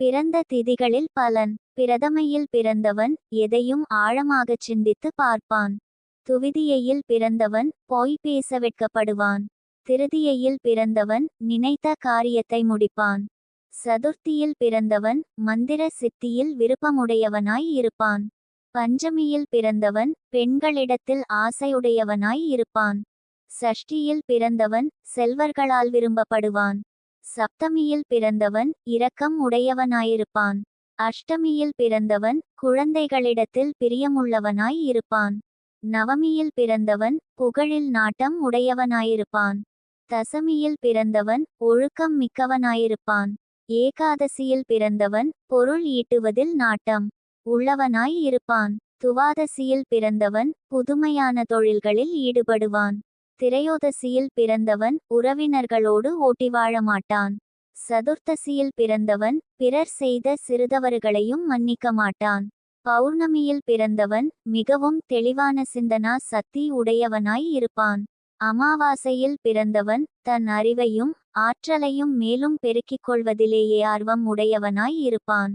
பிறந்த திதிகளில் பலன். பிரதமையில் பிறந்தவன் எதையும் ஆழமாகச் சிந்தித்து பார்ப்பான். துவிதியையில் பிறந்தவன் பொய் பேச வெட்கப்படுவான் திருதியையில் பிறந்தவன் நினைத்த காரியத்தை முடிப்பான். சதுர்த்தியில் பிறந்தவன் மந்திர சித்தியில் விருப்பமுடையவனாய் இருப்பான். பஞ்சமியில் பிறந்தவன் பெண்களிடத்தில் ஆசையுடையவனாய் இருப்பான். சஷ்டியில் பிறந்தவன் செல்வர்களால் விரும்பப்படுவான். சப்தமியில் பிறந்தவன் இரக்கம் உடையவனாயிருப்பான். அஷ்டமியில் பிறந்தவன் குழந்தைகளிடத்தில் பிரியமுள்ளவனாய் இருப்பான். நவமியில் பிறந்தவன் புகழில் நாட்டம் உடையவனாயிருப்பான். தசமியில் பிறந்தவன் ஒழுக்கம் மிக்கவனாயிருப்பான். ஏகாதசியில் பிறந்தவன் பொருள் ஈட்டுவதில் நாட்டம் உள்ளவனாய் இருப்பான். துவாதசியில் பிறந்தவன் புதுமையான தொழில்களில் ஈடுபடுவான். திரையோதசியில் பிறந்தவன் உறவினர்களோடு ஓட்டி வாழ மாட்டான் சதுர்த்தசியில் பிறந்தவன் பிறர் செய்த சிறுதவறுகளையும் மன்னிக்க மாட்டான். பௌர்ணமியில் பிறந்தவன் மிகவும் தெளிவான சிந்தனா சக்தி உடையவனாய் இருப்பான். அமாவாசையில் பிறந்தவன் தன் அறிவையும் ஆற்றலையும் மேலும் பெருக்கிக் கொள்வதிலேயே ஆர்வம் உடையவனாய் இருப்பான்.